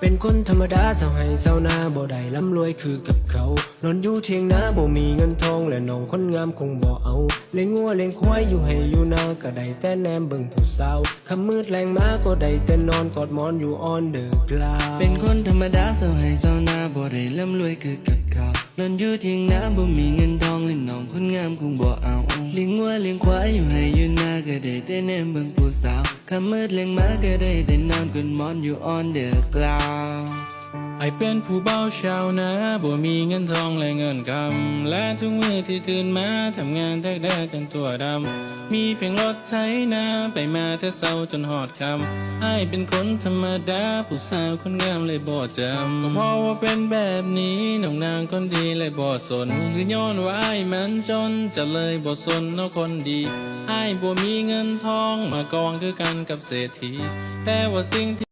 เป็นคนธรรมดาเศร้าให้เศร้าหน้าบ่ได้ร่ำรวยคือกับเขา นอนอยู่เทียงนาบ่มีเงินทองและน้องคนงามคงบ่เอา เลี้ยงงัวเลี้ยงควายอยู่ให้อยู่นาก็ได้แต่แนมเบิ่งผู้สาวคำมืดแรงมาก็ได้แต่นอนกอดหมอนอยู่ออนเดอะกลาเป็นคนธรรมดาเศร้าให้เศร้าหน้าบ่ได้ร่ำรวยคือกับเขา นอนอยู่เทียงนาบ่มีเงินทองเล่นน้องคนงามคงบ่เอา เลี้ยงวัวเลี้ยงควายอยู่ให้อยู่นาก็ได้แต่แนมเบิ่งผู้สาวคำมืดเลี้ยงมาก็ได้แต่นอน กนหมอน ไอเป็นผู้เบาชาวนาบ่มีเงินทองและเงินคำ และทุกมือที่ตื่นมาทำงานแทกแดดจนตัวดำ มีเพียงรถไถนาไปมาแต่เศร้าจนหอดคำไอเป็นคนธรรมดาผู้สาวคนงามเลยบ่จำ ก็เพราะว่าเป็นแบบนี้น้องนางคนดีเลยบ่สน หรือย้อนว่าไอมันจนจะเลยบ่สนเนาะคนดีไอบ่มีเงินทองมากองคือกันกับเศรษฐีแต่ว่าสิ่งที่